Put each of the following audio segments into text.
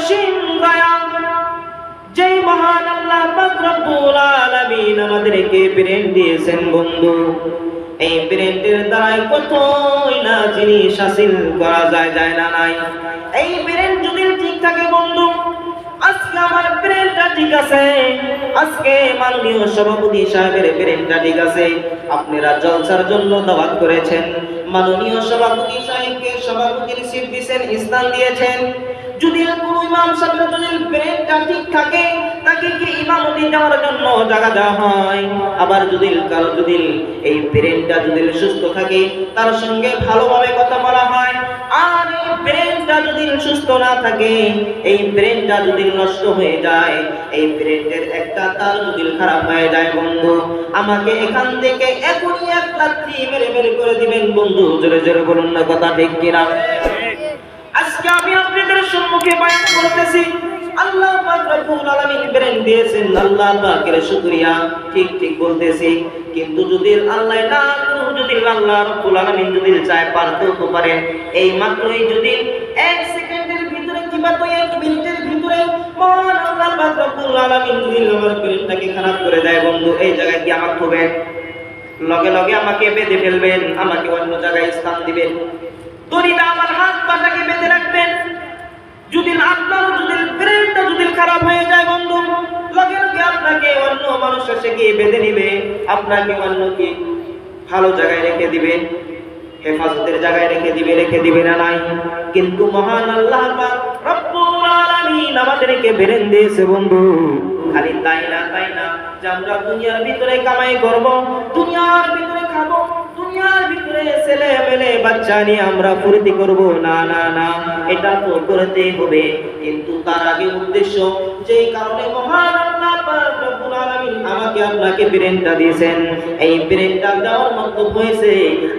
অসীম দয়া যেই মহান আল্লাহ রব্বুল আলামিন আমাদেরকে ব্রেন দিয়েছেন বন্ধু, এই ব্রেনের দ্বারাই কতই না জিনিস হাসিল করা যায় যায় না নাই। এই ব্রেন যদি ঠিক থাকে বন্ধু, আজকে আমার ব্রেনটা ঠিক আছে, আজকে মাননীয় সভাপতি সাহেবের ব্রেনটা ঠিক আছে, আপনারা জলসার জন্য দাওয়াত করেছেন, মাননীয় সভাপতি সাহেবকে সভাপতির সিট দিয়েছেন, স্থান দিয়েছেন। যদি কোন ইমাম সাহেবের যদি ব্রেনটা ঠিক থাকে, তাকে কি ইমামতি দেওয়ার জন্য জায়গা দেওয়া হয়? আবার যদি কারও যদি এই ব্রেনটা যদি সুস্থ থাকে, তার সঙ্গে ভালোভাবে কথা বলা হয়, আর এই ব্রেনটা যদি সুস্থ না থাকে, এই ব্রেনটা যদি নষ্ট হয়ে যায়, এই ব্রেনের একটা তার যদি খারাপ হয়ে যায়, বন্ধু, আমাকে এখান থেকে এখনই এক লাথি মেরে মেরে করে দিবেন, বন্ধু, জোরে জোরে বলুন না কথা ঠিক কিনা? আজকে আমি আপনাদের সম্মুখে বয়ান করতেছি। আল্লাহ পাক রব্বুল আলামিন ব্রেন দিয়েছেন, আল্লাহ পাকের শুকরিয়া। ঠিক ঠিক বলতেছি। কিন্তু যদি আল্লাহ না যদি আল্লাহ রব্বুল আলামিন যদি চায়, পারতেও তো পারেন। এই মাত্রই যদি এক সেকেন্ডের ভিতরে কিংবা তো এক মিনিটের ভিতরে মহান আল্লাহ পাক রব্বুল আলামিন যদি আমার ব্রেনটাকে খারাপ করে দেয়, বন্ধু, এই জায়গায় কি আমার হবে লগে লগে আমাকে বেঁধে ফেলবেন, আমাকে অন্য জায়গায় স্থান দিবেন। দড়িটা আমার হাত পাটাকে বেঁধে রাখবেন, যদি আপনার, যদি ব্রেনটা যদি খারাপ হয়ে যায় বন্ধু, লগে লগে আপনাকে অন্য মানুষ এসে গিয়ে বেঁধে নিবে, আপনাকে অন্য কি ভালো জায়গায় রেখে দিবে, হেফাজতের জায়গায় রেখে দিবে রেখে দিবে না নাই? কিন্তু মহান আল্লাহ রব্বুল আলামিন আমাদেরকে বেরেন দিয়েছে বন্ধু। খালি তাই না তাই না, যে আমরা দুনিয়ার ভিতরে কামাই করব, দুনিয়ার ভিতরে খাব। দুনিয়ার ভিতরে ছেলে মেলে বাচ্চা নিয়ে আমরা ফুর্তি করব। না না না, এটা তো করতেই হবে। কিন্তু তার আগে উদ্দেশ্য, যেই কারণে মহান আমাকে আপনাকে দিয়েছেন। এই দেওয়ার হয়েছে,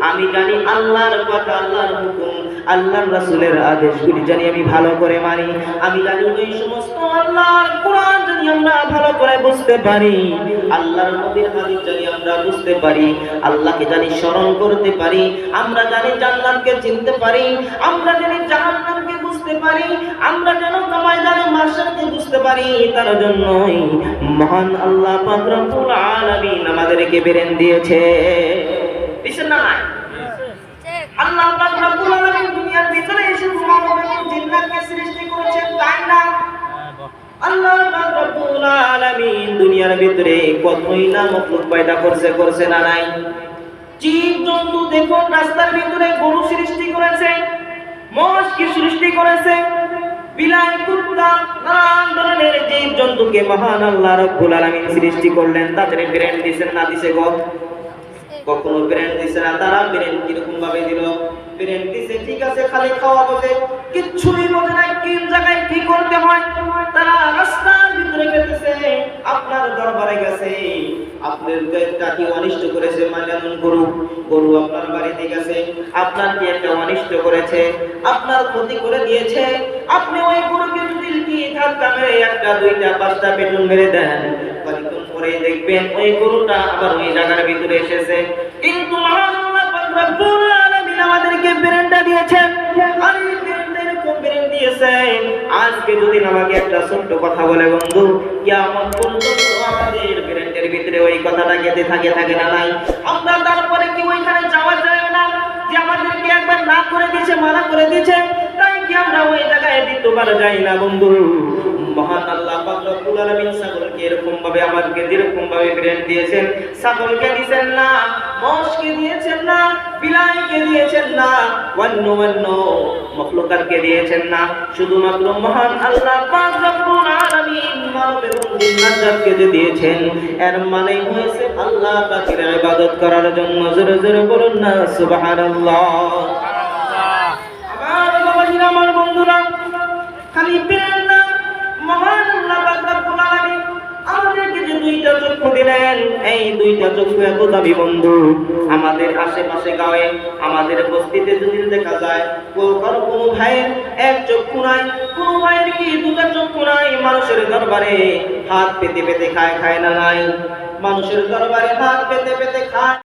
আমি জানি আল্লাহর কথা আল্লাহর হুকুম, আল্লাহর রাসূলের আদেশগুলি জানি আমি ভালো করে মানি। আমি জানি ওই সমস্ত আল্লাহর কোরআন জানি আমরা ভালো করে বুঝতে পারি, আল্লাহর নবীর হাদিস জানি আমরা বুঝতে পারি, আল্লাহকে জানি স্মরণ করতে পারি। আমরা জানি জান্নাতকে চিনতে পারি। আমরা জানি জাহান্নামকে বুঝতে পারি। আমরা যেন কামাই জানো মাশারকে বুঝতে পারি। তার জন্যই মহান আল্লাহ পাক রব্বুল আলামিন আমাদেরকে বেরেন দিয়েছে। না আল্লাহ পাক রব্বুল আলামিন দুনিয়ার ভিতরে এসে জিন্নাতকে সৃষ্টি করেছেন, তাই না? আল্লাহ রব্বুল আলামিন দুনিয়ার ভিতরে কতই না মখলুক পয়দা করছে করছে না নাই? জন্তু দেখুন রাস্তার ভিতরে গরু সৃষ্টি করেছে, মোষ কি সৃষ্টি করেছে? বিলাই নানান ধরনের মহান আল্লাহ রব্বুল আলামিন সৃষ্টি করলেন। তাদের না দিছে গো? কখনো ব্রেন দিছে না, তারা ব্রেন কীরকম ভাবে দিল? ব্রেন দিছে, ঠিক আছে, খালি খাওয়া বোঝে কিচ্ছুই বোঝে না কি জায়গায় কি করতে হয়? তারা রাস্তার মানে পাঁচটা পেটুন মেরে দেন কয়েকদিন দেখবেন ওই গরুটা আবার ওই জায়গার ভিতরে এসেছে। কিন্তু আমাদেরকে দিয়েছেন। দিয়েছেন আজকে যদি আমাকে একটা ছোট্ট কথা বলে, বন্ধু, কিয়ামত পর্যন্ত আমাদের ব্রেনের ভিতরে ওই কথাটা গেঁথে থাকে থাকে না নাই? আমরা তারপরে কি ওইখানে যাওয়া যায় না? যে আমাদেরকে একবার না করে দিয়েছে মানা করে দিয়েছে তাই কি আমরা ওই জায়গায় দ্বিতীয়বার যাই না, বন্ধু? মহান আল্লাহ পাক ছাগলকে এরকম ভাবে আমাদেরকে যেরকম ভাবে ব্রেন দিয়েছেন, ছাগলকে দিয়েছেন না। মোষকে দিয়েছেন না বিলাইকে দিয়েছেন না অন্য অন্য মখলুকাতকে দিয়েছেন না। শুধুমাত্র মহান আল্লাহ পাক রব্বুল আলামিন মানব এবং জিন্নাতকে যে দিয়েছেন এর মানে হয়েছে আল্লাহ পাকের ইবাদত করার জন্য। জোরে জোরে বলুন না সুবহানাল্লাহ। আমার বাবাজিরা আমার বন্ধুরা খালি ব্রেন না মহান আল্লাহ পাক রব্বুল আলামিন আমাদেরকে যে দুইটা চক্ষু দিলেন। এই দুইটা চক্ষু এত দাবি বন্ধু। আমাদের আশেপাশে গাঁয়ে, আমাদের বস্তিতে যদি দেখা যায় কারও কোনো ভাইয়ের এক চক্ষু নাই, কোনো ভাইয়ের কি দুটা চক্ষু নাই, মানুষের দরবারে হাত পেতে পেতে খায় খায় না নাই? মানুষের দরবারে হাত পেতে পেতে খায়।